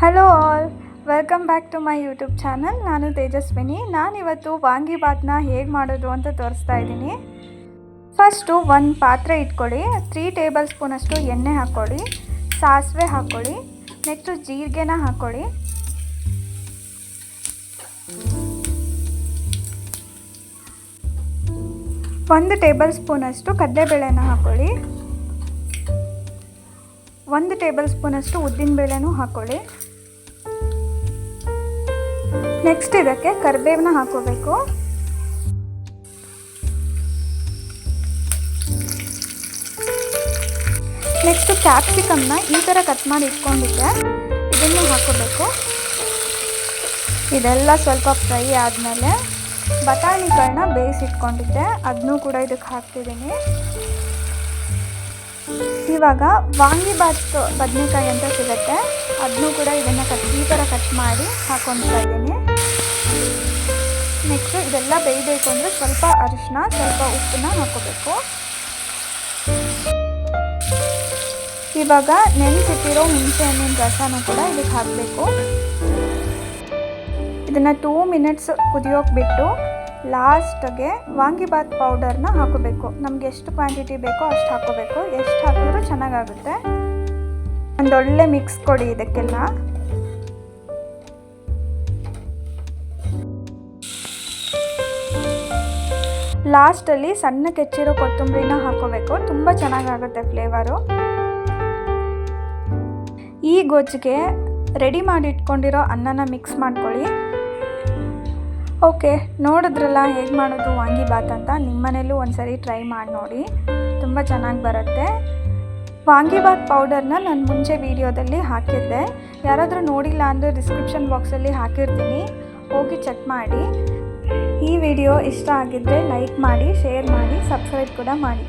Hello all welcome back to my YouTube channel ನಾನು ತೇಜಸ್ವಿನಿ. ನಾನಿವತ್ತು ವಾಂಗಿಬಾತ್ನ ಹೇಗೆ ಮಾಡೋದು ಅಂತ ತೋರಿಸ್ತಾ ಇದ್ದೀನಿ. ಫಸ್ಟು ಒಂದು ಪಾತ್ರೆ ಇಟ್ಕೊಳ್ಳಿ. ತ್ರೀ ಟೇಬಲ್ ಸ್ಪೂನಷ್ಟು ಎಣ್ಣೆ ಹಾಕ್ಕೊಳ್ಳಿ. ಸಾಸಿವೆ ಹಾಕ್ಕೊಳ್ಳಿ. ನೆಕ್ಸ್ಟು ಜೀರಿಗೆನ ಹಾಕ್ಕೊಳ್ಳಿ. ಒಂದು ಟೇಬಲ್ ಸ್ಪೂನಷ್ಟು ಕಡಲೆಬೇಳೆನ ಹಾಕ್ಕೊಳ್ಳಿ. ಒಂದು ಟೇಬಲ್ ಸ್ಪೂನಷ್ಟು ಉದ್ದಿನ ಬೇಳೆನೂ ಹಾಕ್ಕೊಳ್ಳಿ. ನೆಕ್ಸ್ಟ್ ಇದಕ್ಕೆ ಕರಿಬೇವನ್ನ ಹಾಕೋಬೇಕು. ನೆಕ್ಸ್ಟು ಕ್ಯಾಪ್ಸಿಕಮ್ನ ಈ ಥರ ಕಟ್ ಮಾಡಿ ಇಟ್ಕೊಂಡಿದ್ದೆ. ಇದನ್ನು ಹಾಕೋಬೇಕು. ಇದೆಲ್ಲ ಸ್ವಲ್ಪ ಫ್ರೈ ಆದಮೇಲೆ ಬಟಾಣಿಗಳನ್ನ ಬೇಯಿಸಿಟ್ಕೊಂಡಿದ್ದೆ ಅದನ್ನೂ ಕೂಡ ಇದಕ್ಕೆ ಹಾಕ್ತಿದ್ದೀನಿ. ಇವಾಗ ವಾಂಗಿಬಾತ್ ಬದನೆಕಾಯಿ ಅಂತ ಸಿಗುತ್ತೆ. ಅದನ್ನೂ ಕೂಡ ಇದನ್ನು ಕಟ್ ಈ ಥರ ಕಟ್ ಮಾಡಿ ಹಾಕೊಳ್ತಾ ಇದ್ದೀನಿ. ನೆಕ್ಸ್ಟು ಇದೆಲ್ಲ ಬೇಯಬೇಕು ಅಂದರೆ ಸ್ವಲ್ಪ ಅರಿಶಿನ ಸ್ವಲ್ಪ ಉಪ್ಪನ್ನ ಹಾಕೋಬೇಕು ಇವಾಗ ನೆನೆಸಿಟ್ಟಿರೋ ಹುಣಸೆ ಹಣ್ಣಿನ ರಸನೂ ಕೂಡ ಇದಕ್ಕೆ ಹಾಕಬೇಕು. ಇದನ್ನು ಟೂ ಮಿನಿಟ್ಸ್ ಕುದಿಯೋಕೆ ಬಿಟ್ಟು ಲಾಸ್ಟ್ಗೆ ವಾಂಗಿಬಾತ್ ಪೌಡರ್ನ ಹಾಕೋಬೇಕು ನಮ್ಗೆ ಎಷ್ಟು ಕ್ವಾಂಟಿಟಿ ಬೇಕೋ ಅಷ್ಟು ಹಾಕೋಬೇಕು ಎಷ್ಟು ಹಾಕಿದ್ರೂ ಚೆನ್ನಾಗಾಗುತ್ತೆ. ಒಂದೊಳ್ಳೆ ಮಿಕ್ಸ್ ಕೊಡಿ ಇದಕ್ಕೆಲ್ಲ. ಲಾಸ್ಟಲ್ಲಿ ಸಣ್ಣ ಕೆಚ್ಚಿರೋ ಕೊತ್ತಂಬರಿನ ಹಾಕೋಬೇಕು. ತುಂಬ ಚೆನ್ನಾಗಾಗುತ್ತೆ ಫ್ಲೇವರು. ಈ ಗೊಜ್ಜಿಗೆ ರೆಡಿ ಮಾಡಿ ಇಟ್ಕೊಂಡಿರೋ ಅನ್ನನ ಮಿಕ್ಸ್ ಮಾಡ್ಕೊಳ್ಳಿ. ಓಕೆ, ನೋಡಿದ್ರಲ್ಲ ಹೇಗೆ ಮಾಡೋದು ವಾಂಗಿಬಾತ್ ಅಂತ? ನಿಮ್ಮನೇಲೂ ಒಂದ್ಸರಿ ಟ್ರೈ ಮಾಡಿ ನೋಡಿ. ತುಂಬ ಚೆನ್ನಾಗಿ ಬರುತ್ತೆ. ವಾಂಗಿಬಾತ್ ಪೌಡರ್ನ ನಾನು ಮುಂಚೆ ವೀಡಿಯೋದಲ್ಲಿ ಹಾಕಿದ್ದೆ. ಯಾರಾದರೂ ನೋಡಿಲ್ಲ ಅಂದರೆ ಡಿಸ್ಕ್ರಿಪ್ಷನ್ ಬಾಕ್ಸಲ್ಲಿ ಹಾಕಿರ್ತೀನಿ. ಹೋಗಿ ಚೆಕ್ ಮಾಡಿ. ಈ ವಿಡಿಯೋ ಇಷ್ಟ ಆಗಿದ್ದರೆ ಲೈಕ್ ಮಾಡಿ ಶೇರ್ ಮಾಡಿ ಸಬ್ಸ್ಕ್ರೈಬ್ ಕೂಡ ಮಾಡಿ.